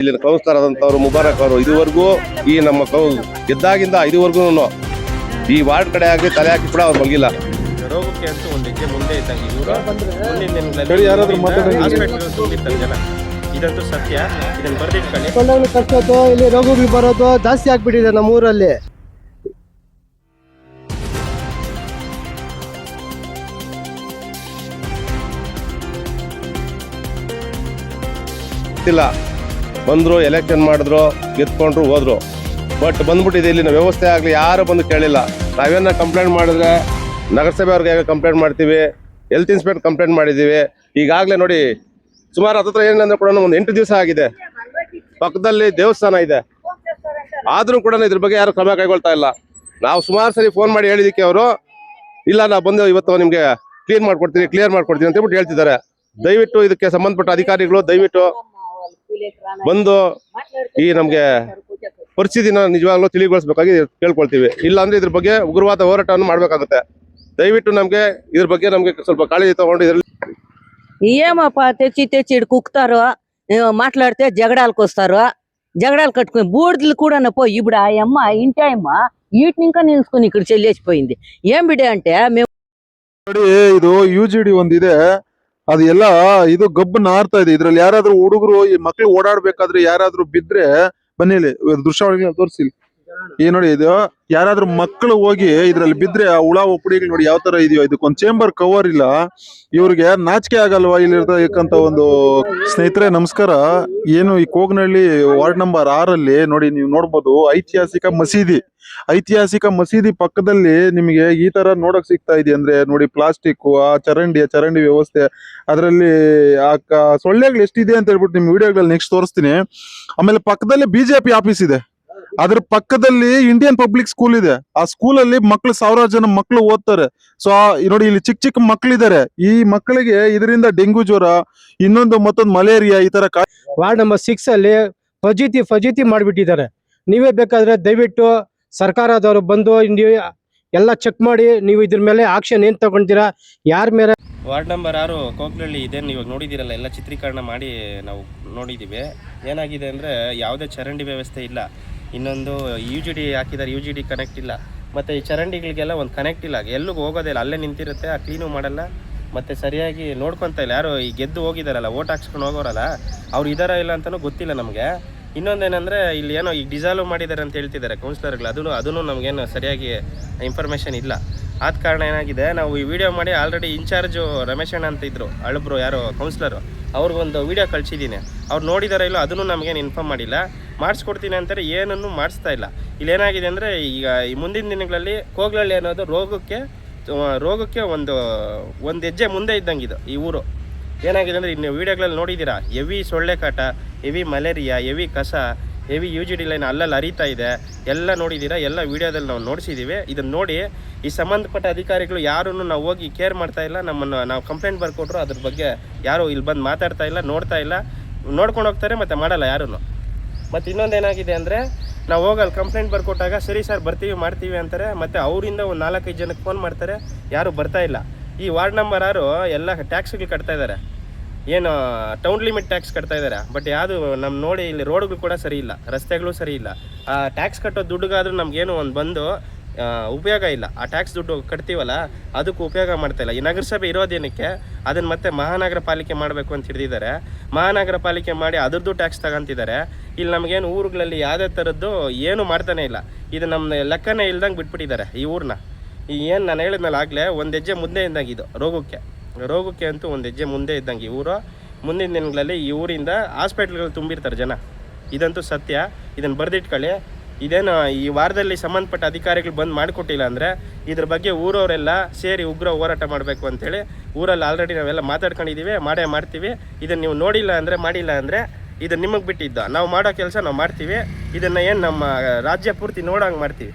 ಇಲ್ಲಿನ ಕೌನ್ಸಿಲರ್ ಆದಂತವರು ಮುಬಾರಕ್ ಅವರು ಇದುವರೆಗೂ ಈ ನಮ್ಮ ಕೌ ಗೆದ್ದಾಗಿಂದ ಇದುವರೆಗೂ ಈ ವಾರ್ಡ್ ಕಡೆ ಆಗಲಿ ತಲೆ ಹಾಕಿ ಕೂಡ ಅವ್ರು ಬಂಗಿಲ್ಲ ರೋಗಕ್ಕೆ ಅಂತೂ ಒಂದು ಮುಂದೆ ಇದ್ದಂಗೆ ಇವರು. ಮುಂದಿನ ಹೇಳಿ, ಯಾರಾದ್ರೂ ಮಾತಾಡಿ. ಹಾಸ್ಪಿಟಲ್ ತುಂಬಿರ್ತಾರೆ ಜನ. ಇದಂತೂ ಸತ್ಯ. ಇದನ್ನ ಬರ್ದಿಟ್ಕೊಳ್ಳಿ. ಕೊಂಡೋಗ್ಲಿ ಕರ್ಸೋದು ಇಲ್ಲಿ ರೋಗಗಳು ಬರೋದು ಜಾಸ್ತಿ ಆಗ್ಬಿಟ್ಟಿದೆ ನಮ್ಮ ಊರಲ್ಲಿ ಗೊತ್ತಿಲ್ಲ ಬಂದ್ರು ಎಲೆಕ್ಷನ್ ಮಾಡಿದ್ರು, ಗೆದ್ಕೊಂಡ್ರು, ಹೋದ್ರು. ಬಟ್ ಬಂದ್ಬಿಟ್ಟಿದೆ ಇಲ್ಲಿನ ವ್ಯವಸ್ಥೆ ಆಗಲಿ, ಯಾರು ಬಂದು ಕೇಳಿಲ್ಲ. ನಾವೇನ ಕಂಪ್ಲೇಂಟ್ ಮಾಡಿದ್ರೆ, ನಗರಸಭೆ ಅವ್ರಿಗೆ ಕಂಪ್ಲೇಂಟ್ ಮಾಡ್ತೀವಿ ಹೆಲ್ತ್ ಇನ್ಸ್ಪೆಕ್ಟರ್ ಕಂಪ್ಲೇಂಟ್ ಮಾಡಿದ್ದೀವಿ. ಈಗಾಗಲೇ ನೋಡಿ, ಸುಮಾರು ಹತ್ರ ಏನಂದ್ರೆ ಕೂಡ ಒಂದು ಎಂಟು ದಿವಸ ಆಗಿದೆ. ಪಕ್ಕದಲ್ಲಿ ದೇವಸ್ಥಾನ ಇದೆ. ಆದರೂ ಕೂಡ ಇದ್ರ ಬಗ್ಗೆ ಯಾರು ಕ್ರಮ ಕೈಗೊಳ್ತಾ ಇಲ್ಲ. ನಾವು ಸುಮಾರು ಸರಿ ಫೋನ್ ಮಾಡಿ ಹೇಳಿದಕ್ಕೆ ಅವರು, ಇಲ್ಲ, ನಾ ಬಂದು ಇವತ್ತು ನಿಮಗೆ ಕ್ಲೀನ್ ಮಾಡ್ಕೊಡ್ತೀನಿ ಕ್ಲಿಯರ್ ಮಾಡ್ಕೊಡ್ತೀನಿ ಅಂತ ಹೇಳ್ತಿದ್ದಾರೆ. ದಯವಿಟ್ಟು ಇದಕ್ಕೆ ಸಂಬಂಧಪಟ್ಟ ಅಧಿಕಾರಿಗಳು, ದಯವಿಟ್ಟು ಬಂದು ಈ ನಮ್ಗೆ ಪರಿಸ್ಥಿತಿನ ನಿಜವಾಗ್ಲೂ ತಿಳಿಗೊಳಿಸ್ಬೇಕಾಗಿ ಕೇಳ್ಕೊಳ್ತೀವಿ ಇಲ್ಲ ಅಂದ್ರೆ ಇದ್ರ ಬಗ್ಗೆ ಉಗ್ರವಾದ ಹೋರಾಟವನ್ನು ಮಾಡ್ಬೇಕಾಗುತ್ತೆ ದಯವಿಟ್ಟು ನಮ್ಗೆ ಇದ್ರ ಬಗ್ಗೆ ನಮ್ಗೆ ಸ್ವಲ್ಪ ಕಾಳಜಿ ತಗೊಂಡು ಇದ್ರಲ್ಲಿ ఏమప్పా తెచ్చి తెచ్చి ఈడ కుక్కుతారు ఏ, మాట్లాడితే జగడాలకు వస్తారు జగడాలు కట్టుకుని బూడిదలు కూడా పో ఇప్పుడు ఆ అమ్మ ఇంటి అమ్మ వీటిని ఇంకా నిలుచుకుని ఇక్కడ చెల్లేసిపోయింది ఏం బిడే అంటే మేము ನೋಡಿ ಇದು ಯು ಜಿ ಡಿ ಒಂದಿದೆ ಅದು ಎಲ್ಲ ಇದು ಗಬ್ಬು ನಾರ್ತಾ ಇದೆ. ಇದ್ರಲ್ಲಿ ಯಾರಾದ್ರೂ ಹುಡುಗರು, ಈ ಮಕ್ಳು ಓಡಾಡ್ಬೇಕಾದ್ರೆ ಯಾರಾದ್ರೂ ಬಿದ್ರೆ ಬನ್ನಿ ಇಲ್ಲಿ. ದೃಶ್ಯಾವಳಿಗಳನ್ನ ತೋರಿಸಿ ಈ ನೋಡಿ, ಇದು ಯಾರಾದ್ರೂ ಮಕ್ಕಳು ಹೋಗಿ ಇದ್ರಲ್ಲಿ ಬಿದ್ರೆ ಆ ಹುಳ ಉಪ್ಪಡಿಗಳು ನೋಡಿ ಯಾವ ತರ ಇದೆಯೋ, ಇದಕ್ಕೊಂದ್ ಚೇಂಬರ್ ಕವರ್ ಇಲ್ಲ. ಇವ್ರಿಗೆ ನಾಚಿಕೆ ಆಗಲ್ವಾ ಇಲ್ಲಿರ್ತಕ್ಕಂತ ಒಂದು ಸ್ನೇಹಿತರೆ, ನಮಸ್ಕಾರ. ಏನು ಈ ಕೋಗ್ನಹಳ್ಳಿ ವಾರ್ಡ್ ನಂಬರ್ ಆರಲ್ಲಿ ನೋಡಿ ನೀವು ನೋಡ್ಬೋದು, ಐತಿಹಾಸಿಕ ಮಸೀದಿ. ಐತಿಹಾಸಿಕ ಮಸೀದಿ ಪಕ್ಕದಲ್ಲಿ ನಿಮಗೆ ಈ ತರ ನೋಡಕ್ ಸಿಗ್ತಾ ಇದೆ ಅಂದ್ರೆ ನೋಡಿ ಪ್ಲಾಸ್ಟಿಕ್ ಆ ಚರಂಡಿ ಚರಂಡಿ ವ್ಯವಸ್ಥೆ. ಅದರಲ್ಲಿ ಆ ಸೊಳ್ಳೆಗಳು ಎಷ್ಟಿದೆ ಅಂತ ಹೇಳ್ಬಿಟ್ಟು ನಿಮ್ ವಿಡಿಯೋಗಳಲ್ಲಿ ನೆಕ್ಸ್ಟ್ ತೋರಿಸ್ತೀನಿ. ಆಮೇಲೆ ಪಕ್ಕದಲ್ಲಿ ಬಿಜೆಪಿ ಆಫೀಸ್ ಇದೆ. ಅದ್ರ ಪಕ್ಕದಲ್ಲಿ ಇಂಡಿಯನ್ ಪಬ್ಲಿಕ್ ಸ್ಕೂಲ್ ಇದೆ. ಆ ಸ್ಕೂಲ್ ಅಲ್ಲಿ ಮಕ್ಳು ಸಾವಿರಾರು ಜನ ಮಕ್ಳು ಓದ್ತಾರೆ. ಸೊ ನೋಡಿ ಇಲ್ಲಿ ಚಿಕ್ಕ ಚಿಕ್ಕ ಮಕ್ಳಿದ್ದಾರೆ ಈ ಮಕ್ಕಳಿಗೆ ಇದರಿಂದ ಡೆಂಗು ಜ್ವರ ಇನ್ನೊಂದು ಮತ್ತೊಂದು ಮಲೇರಿಯಾ ಈ ತರ ಕಾ- ವಾರ್ಡ್ ನಂಬರ್ ಸಿಕ್ಸ್ ಅಲ್ಲಿ ಫಜೀತಿ ಫಜೀತಿ ಮಾಡಿಬಿಟ್ಟಿದ್ದಾರೆ. ನೀವೇ ಬೇಕಾದ್ರೆ ದಯವಿಟ್ಟು ಸರ್ಕಾರದವರು ಬಂದು ನೀವು ಎಲ್ಲ ಚೆಕ್ ಮಾಡಿ ನೀವು ಇದ್ರ ಮೇಲೆ ಆಕ್ಷನ್ ಏನ್ ತಗೊಂತೀರಾ ಯಾರ ಮೇಲೆ ವಾರ್ಡ್ ನಂಬರ್ ಆರು ಕೋಕ್ಲಹಳ್ಳಿ ಇದೆ ಇವಾಗ ನೋಡಿದಿರಲ್ಲ ಎಲ್ಲ ಚಿತ್ರೀಕರಣ ಮಾಡಿ ನಾವು ನೋಡಿದ್ದೀವಿ. ಏನಾಗಿದೆ ಅಂದರೆ ಯಾವುದೇ ಚರಂಡಿ ವ್ಯವಸ್ಥೆ ಇಲ್ಲ. ಇನ್ನೊಂದು ಯು ಜಿ ಡಿ ಹಾಕಿದ್ದಾರೆ ಯು ಜಿ ಡಿ ಕನೆಕ್ಟ್ ಇಲ್ಲ. ಮತ್ತು ಈ ಚರಂಡಿಗಳಿಗೆಲ್ಲ ಒಂದು ಕನೆಕ್ಟ್ ಇಲ್ಲ. ಎಲ್ಲಿಗೂ ಹೋಗೋದಿಲ್ಲ ಅಲ್ಲೇ ನಿಂತಿರುತ್ತೆ, ಆ ಕ್ಲೀನು ಮಾಡಲ್ಲ. ಮತ್ತು ಸರಿಯಾಗಿ ನೋಡ್ಕೊತಾ ಇಲ್ಲ. ಯಾರು ಈ ಗೆದ್ದು ಹೋಗಿದಾರಲ್ಲ, ಓಟ್ ಹಾಕ್ಸ್ಕೊಂಡು ಹೋಗೋರಲ್ಲ, ಅವ್ರು ಇದಾರ ಇಲ್ಲ ಅಂತಲೂ ಗೊತ್ತಿಲ್ಲ ನಮಗೆ. ಇನ್ನೊಂದೇನೆಂದರೆ, ಇಲ್ಲಿ ಏನೋ ಈಗ ಡಿಸಾಲ್ವ್ ಮಾಡಿದ್ದಾರೆ ಅಂತ ಹೇಳ್ತಿದ್ದಾರೆ ಕೌನ್ಸಿಲರ್ಗಳು ಅದನ್ನು ಅದನ್ನು ನಮಗೇನು ಸರಿಯಾಗಿ ಇನ್ಫಾರ್ಮೇಷನ್ ಇಲ್ಲ. ಆದ ಕಾರಣ ಏನಾಗಿದೆ, ನಾವು ಈ ವಿಡಿಯೋ ಮಾಡಿ ಆಲ್ರೆಡಿ ಇನ್ಚಾರ್ಜು ರಮೇಶ್ ಅಣ್ಣ ಅಂತ ಇದ್ರು ಅಳಬ್ರು ಯಾರು ಕೌನ್ಸಿಲರು ಅವ್ರಿಗೊಂದು ವಿಡಿಯೋ ಕಳಿಸಿದ್ದೀನಿ. ಅವ್ರು ನೋಡಿದಾರ ಇಲ್ಲೋ ಅದನ್ನು ನಮಗೇನು ಇನ್ಫಾರ್ಮ್ ಮಾಡಿಲ್ಲ. ಮಾಡಿಸ್ಕೊಡ್ತೀನಿ ಅಂತಾರೆ, ಏನನ್ನು ಮಾಡಿಸ್ತಾ ಇಲ್ಲ. ಇಲ್ಲಿ ಏನಾಗಿದೆ ಅಂದರೆ, ಈಗ ಈ ಮುಂದಿನ ದಿನಗಳಲ್ಲಿ ಕೋಗ್ಲಳ್ಳಿ ಅನ್ನೋದು ರೋಗಕ್ಕೆ ರೋಗಕ್ಕೆ ಒಂದು ಒಂದು ಹೆಜ್ಜೆ ಮುಂದೆ ಇದ್ದಂಗೆ ಇದು, ಈ ಊರು. ಏನಾಗಿದೆ ಅಂದರೆ, ಇನ್ನು ವೀಡಿಯೋಗಳಲ್ಲಿ ನೋಡಿದ್ದೀರಾ? ಎವಿ ಸೊಳ್ಳೆ ಕಾಟ ಹೆವಿ ಮಲೇರಿಯಾ ಎವಿ ಕಸ heavy U G D line ಅಲ್ಲಲ್ಲಿ ಹರಿತಾ ಇದೆ. ಎಲ್ಲ ನೋಡಿದ್ದೀರಾ? ಎಲ್ಲ ವೀಡಿಯೋದಲ್ಲಿ ನಾವು ನೋಡಿಸಿದ್ದೀವಿ. ಇದನ್ನು ನೋಡಿ, ಈ ಸಂಬಂಧಪಟ್ಟ ಅಧಿಕಾರಿಗಳು ಯಾರೂ ನಾವು ಹೋಗಿ ಕೇರ್ ಮಾಡ್ತಾ ಇಲ್ಲ. ನಮ್ಮನ್ನು ನಾವು ಕಂಪ್ಲೇಂಟ್ ಬರ್ಕೊಟ್ರು, ಅದ್ರ ಬಗ್ಗೆ ಯಾರು ಇಲ್ಲಿ ಬಂದು ಮಾತಾಡ್ತಾ ಇಲ್ಲ, ನೋಡ್ತಾ ಇಲ್ಲ. ನೋಡ್ಕೊಂಡು ಹೋಗ್ತಾರೆ ಮತ್ತು ಮಾಡಲ್ಲ ಯಾರೂ ಮತ್ತು ಇನ್ನೊಂದು ಏನಾಗಿದೆ ಅಂದರೆ, ನಾವು ಹೋಗಲ್ಲಿ ಕಂಪ್ಲೇಂಟ್ ಬರ್ಕೊಟ್ಟಾಗ, ಸರಿ ಸರ್, ಬರ್ತೀವಿ, ಮಾಡ್ತೀವಿ ಅಂತಾರೆ. ಮತ್ತು ಅವರಿಂದ ಒಂದು ನಾಲ್ಕೈದು ಜನಕ್ಕೆ ಫೋನ್ ಮಾಡ್ತಾರೆ. ಯಾರೂ ಬರ್ತಾ ಇಲ್ಲ. ಈ ವಾರ್ಡ್ ನಂಬರ್ ಆರು ಎಲ್ಲ ಟ್ಯಾಕ್ಸ್ಗಳು ಕಟ್ತಾ ಇದ್ದಾರೆ. ಏನು ಟೌನ್ ಲಿಮಿಟ್ ಟ್ಯಾಕ್ಸ್ ಕಟ್ತಾ ಇದ್ದಾರೆ ಬಟ್ ಯಾವುದು ನಮ್ಮ ನೋಡಿ ಇಲ್ಲಿ ರೋಡ್ಗಳು ಕೂಡ ಸರಿ ಇಲ್ಲ, ರಸ್ತೆಗಳು ಸರಿ ಇಲ್ಲ. ಆ ಟ್ಯಾಕ್ಸ್ ಕಟ್ಟೋ ದುಡ್ಡುಗಾದ್ರೂ ನಮಗೇನು ಒಂದು ಬಂದು ಉಪಯೋಗ ಇಲ್ಲ. ಆ ಟ್ಯಾಕ್ಸ್ ದುಡ್ಡು ಕಟ್ತೀವಲ್ಲ, ಅದಕ್ಕೂ ಉಪಯೋಗ ಮಾಡ್ತಾ ಇಲ್ಲ. ಈ ನಗರಸಭೆ ಇರೋದೇನಕ್ಕೆ ಅದನ್ನು ಮತ್ತೆ ಮಹಾನಗರ ಪಾಲಿಕೆ ಮಾಡಬೇಕು ಅಂತ ಹಿಡಿದಿದ್ದಾರೆ. ಮಹಾನಗರ ಪಾಲಿಕೆ ಮಾಡಿ ಅದ್ರದ್ದು ಟ್ಯಾಕ್ಸ್ ತಗೊಂತಿದ್ದಾರೆ. ಇಲ್ಲಿ ನಮಗೇನು ಊರುಗಳಲ್ಲಿ ಯಾವುದೇ ಥರದ್ದು ಏನು ಮಾಡ್ತಾನೆ ಇಲ್ಲ. ಇದು ನಮ್ಮ ಲೆಕ್ಕನೇ ಇಲ್ದಂಗೆ ಬಿಟ್ಬಿಟ್ಟಿದ್ದಾರೆ ಈ ಊರನ್ನ ಈ ಏನು ನಾನು ಹೇಳಿದ್ನಲ್ಲ ಆಗಲೇ, ಒಂದು ಹೆಜ್ಜೆ ಇದು ರೋಗಕ್ಕೆ. ರೋಗಕ್ಕೆ ಅಂತೂ ಒಂದು ಹೆಜ್ಜೆ ಮುಂದೆ ಇದ್ದಂಗೆ. ಇವರು ಮುಂದಿನ ದಿನಗಳಲ್ಲಿ ಈ ಊರಿಂದ ಹಾಸ್ಪಿಟ್ಲ್ಗಳು ತುಂಬಿರ್ತಾರೆ ಜನ. ಇದಂತೂ ಸತ್ಯ. ಇದನ್ನು ಬರೆದಿಟ್ಕೊಳ್ಳಿ. ಇದೇನು ಈ ವಾರದಲ್ಲಿ ಸಂಬಂಧಪಟ್ಟ ಅಧಿಕಾರಿಗಳು ಬಂದು ಮಾಡಿಕೊಟ್ಟಿಲ್ಲ ಅಂದರೆ ಇದ್ರ ಬಗ್ಗೆ ಊರವರೆಲ್ಲ ಸೇರಿ ಉಗ್ರ ಹೋರಾಟ ಮಾಡಬೇಕು ಅಂತೇಳಿ ಊರಲ್ಲಿ ಆಲ್ರೆಡಿ ನಾವೆಲ್ಲ ಮಾತಾಡ್ಕೊಂಡಿದ್ದೀವಿ ಮಾಡೇ ಮಾಡ್ತೀವಿ. ಇದನ್ನು ನೀವು ನೋಡಿಲ್ಲ ಅಂದರೆ, ಮಾಡಿಲ್ಲ ಅಂದರೆ ಇದನ್ನು ನಿಮಗೆ ಬಿಟ್ಟಿದ್ದ. ನಾವು ಮಾಡೋ ಕೆಲಸ ನಾವು ಮಾಡ್ತೀವಿ. ಇದನ್ನು ಏನು ನಮ್ಮ ರಾಜ್ಯ ಪೂರ್ತಿ ನೋಡೋಂಗೆ ಮಾಡ್ತೀವಿ.